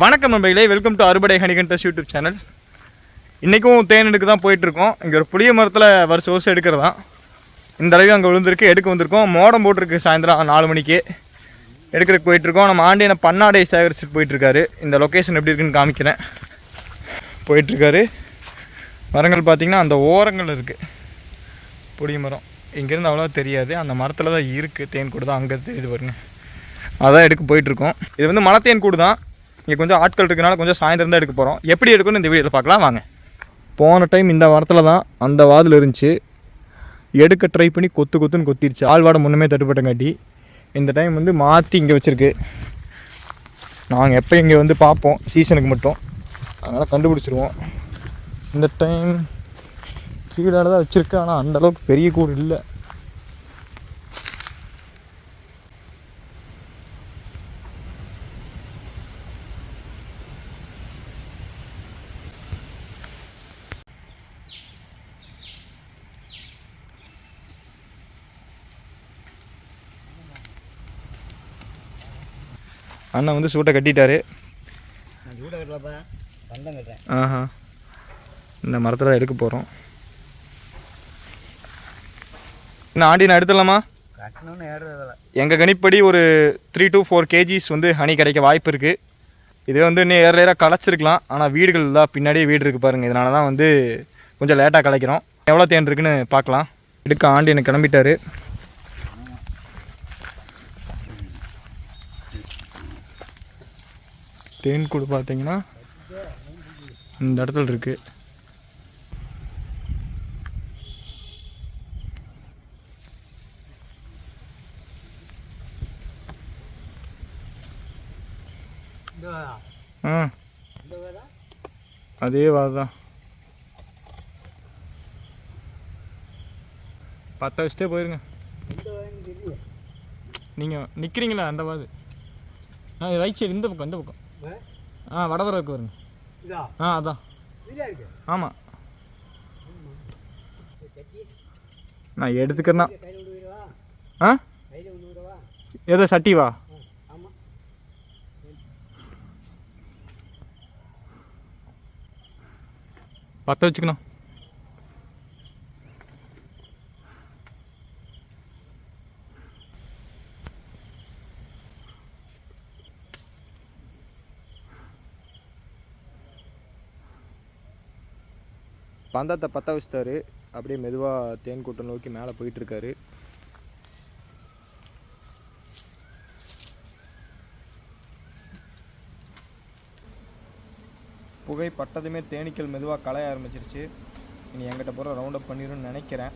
வணக்கம் நண்பர்களே. Welcome to அறுபடை ஹனிகண்டஸ் யூடியூப் சேனல் இன்றைக்கும் தேன் எடுக்க தான் போயிட்டுருக்கோம். இங்கே ஒரு புளிய மரத்தில் வருஷம் வருஷம் எடுக்கிறது. தான் இந்த தடவை அங்கே விழுந்திருக்கு எடுக்க வந்திருக்கோம். மோடம் போட்டிருக்கு சாயந்தரம் நாலு மணிக்கு. எடுக்கிறதுக்கு போயிட்டுருக்கோம். நம்ம ஆண்டியனை பன்னாடை சேகரிச்சுட்டு போயிட்டுருக்காரு. இந்த லொக்கேஷன் எப்படி இருக்குன்னு காமிக்கிறேன். போயிட்டுருக்காரு. மரங்கள் பார்த்திங்கன்னா அந்த ஓரங்கள் இருக்குது புளிய மரம். இங்கேருந்து அவ்வளோ தெரியாது. அந்த மரத்தில் தான் இருக்குது தேன் கூடு தான் அங்கே தெரியுது பாருங்க. அதான் எடுக்க போயிட்டுருக்கோம். இது வந்து மலத்தேன் கூடு தான். இங்கே கொஞ்சம் ஆட்கள் இருக்கனால கொஞ்சம் சாயந்தரம் தான் எடுக்க போகிறோம் எப்படி எடுக்கணும்னு இந்த வீடியோவில் பார்க்கலாம் வாங்க. போன டைம் இந்த வாரத்தில் தான் அந்த வாதில் இருந்துச்சு. எடுக்க ட்ரை பண்ணி கொத்து கொத்துன்னு கொத்திருச்சு. ஆழ்வாடை முன்னமே தட்டுப்பட்டங்காட்டி. இந்த டைம் வந்து மாற்றி இங்கே வச்சுருக்கு. நாங்கள் எப்போ இங்கே வந்து பார்ப்போம். சீசனுக்கு மட்டும். அதனால் கண்டுபிடிச்சிருவோம். இந்த டைம் கீழே தான் வச்சுருக்கு ஆனால் அந்தளவுக்கு பெரிய கூடு இல்லை. அண்ணன் வந்து சூட்டை கட்டிட்டாரு. ஆஹா. இந்த மரத்தில் தான் எடுக்க போகிறோம் என்ன ஆண்டி நான் எடுத்துடலாமா? எங்கள் கணிப்படி ஒரு three to four KGs honey honey கிடைக்க வாய்ப்பு இருக்குது இதே வந்து இன்னும் ஏற ஏற களைச்சிருக்கலாம். ஆனால் வீடுகள் தான் பின்னாடியே வீடு இருக்குது பாருங்கள் இதனால தான் வந்து கொஞ்சம் லேட்டாக கலைக்கிறோம். எவ்வளோ தேன் இருக்குன்னு பார்க்கலாம். எடுக்க ஆண்டி எனக்கு கிளம்பிட்டாரு. தேன் கூடு பார்த்தீங்கன்னா இந்த இடத்துல இருக்குது ஆ. அதே வாதான் பத்த வச்சுட்டே போயிருங்க. நீங்கள் நிற்கிறீங்களா அந்த வாது ஆ ரைட் சைடு இந்த பக்கம் இந்த பக்கம். ஆ? வடவரக்கு வருங்க. இதா? ஆ அதான் ஆமாம் நான் எடுத்துக்கிறேன்னா. ஆ? கையில் கொண்டு போயிடவா? எதோ சட்டி வா. ஆமாம் பற்ற வச்சுக்கணும். பந்தத்தை பற்ற வச்சிட்டாரு. அப்படியே மெதுவாக தேன் கூட்டம் நோக்கி மேலே போயிட்டுருக்காரு. புகை பட்டதுமே தேனீக்கள் மெதுவாக களைய ஆரம்பிச்சிருச்சு. இனி எங்கிட்ட போகிற ரவுண்ட் அப் பண்ணிடும்னு நினைக்கிறேன்.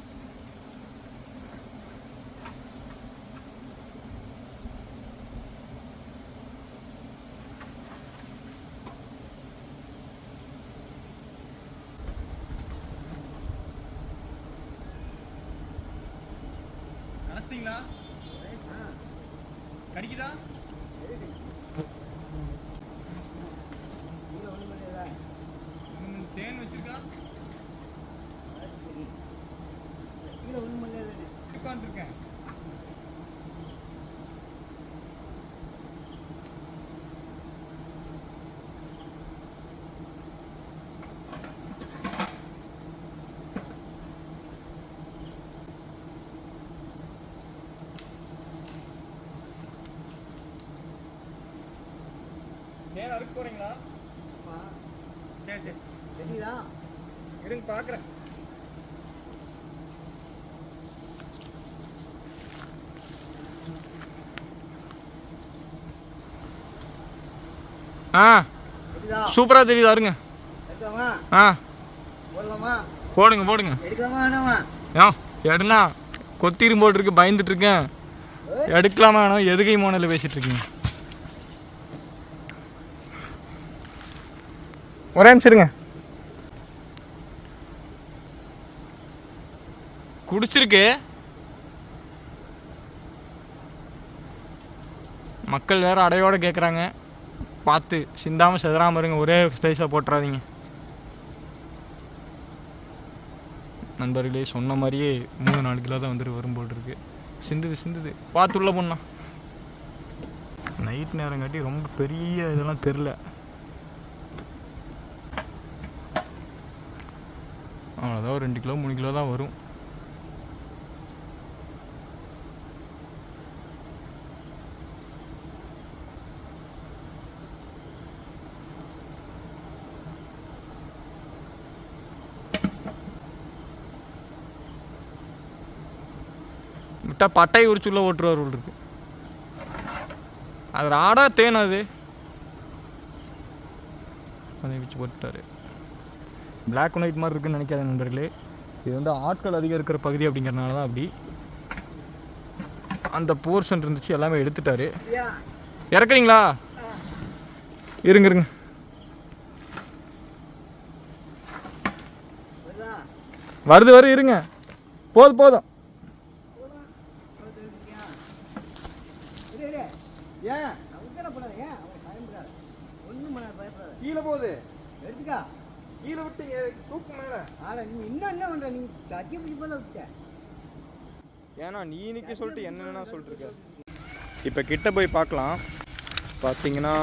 கணஸ்தீங்களா கடிக்குதா? தேன் வச்சிருக்கா? உட்காந்துருக்கேன் தேன் அறுக்க போறீங்களா? சரி சரி. தெரியுதா? இருங்க பார்க்குறேன் ஆ. சூப்பராக தெரியுது அருங்க ஆ. போடுங்க போடுங்க. எடுனா கொத்திரும் போட்டிருக்கு பயந்துட்டு இருக்கேன். எடுக்கலாமா வேணாம்? எதுகை மோனில் பேசிட்டு இருக்கீங்க. ஒரே நிமிஷம் குடிச்சிருக்கு. மக்கள் வேற அடையோட கேட்குறாங்க பார்த்து சிந்தாமல் செதறாமல் இருங்க. ஒரே ஸ்பேஸாக போட்டுறாதீங்க. நண்பர்களே சொன்ன மாதிரியே மூணு நாலு கிலோ தான் வந்துட்டு வரும் போல் இருக்கு. சிந்துது சிந்துது. பார்த்து உள்ள பொண்ணா. நைட் நேரம் காட்டி ரொம்ப பெரிய இதெல்லாம் தெரில அவ்வளோதான் ஒரு ரெண்டு கிலோ மூணு கிலோ தான் வரும். விட்டா பட்டை உரிச்சுள்ள ஓட்டுருவார் இருக்கு. அது ஆடா தேன் அது. அதை வச்சு போட்டுட்டாரு. பிளாக் அண்ட் ஒயிட் மாதிரி இருக்குன்னு நினைக்காத நண்பர்களே. இது வந்து ஆட்கள் அதிகம் இருக்கிற பகுதி அப்படிங்கிறனால தான் அப்படி. அந்த போர்ஷன் இருந்துச்சு எல்லாமே எடுத்துட்டாரு. இறக்குறீங்களா? இருங்க இருங்க. வருது வரும் இருங்க. போதும் போதும். ஏன்? ஒன்றும் கீழே போகுது. எடுத்துக்கா. கீழே விட்டு தூக்கு மேலே. ஆட நீ இன்னும் என்ன பண்ற? நீ கட்டி பிடி போல விட்ட ஏன்னா நீ இன்னைக்கு சொல்லிட்டு என்னென்ன சொல்லிட்டு இருக்க இப்போ கிட்ட போய் பார்க்கலாம். பார்த்தீங்கன்னா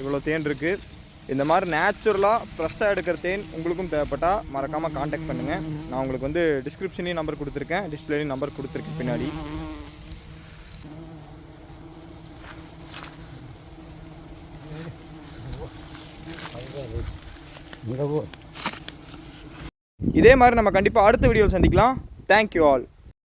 இவ்வளோ தேன் இருக்குது இந்த மாதிரி நேச்சுரலாக ஃப்ரெஷ்ஷாக எடுக்கிற தேன் உங்களுக்கும் தேவைப்பட்டால் மறக்காமல் காண்டாக்ட் பண்ணுங்கள் நான் உங்களுக்கு வந்து டிஸ்கிரிப்ஷன்லேயும் நம்பர் கொடுத்துருக்கேன். டிஸ்பிளேலையும் நம்பர் கொடுத்துருக்கேன் பின்னாடி. இதே மாதிரி நம்ம கண்டிப்பாக அடுத்த வீடியோவில் சந்திக்கலாம். Thank you all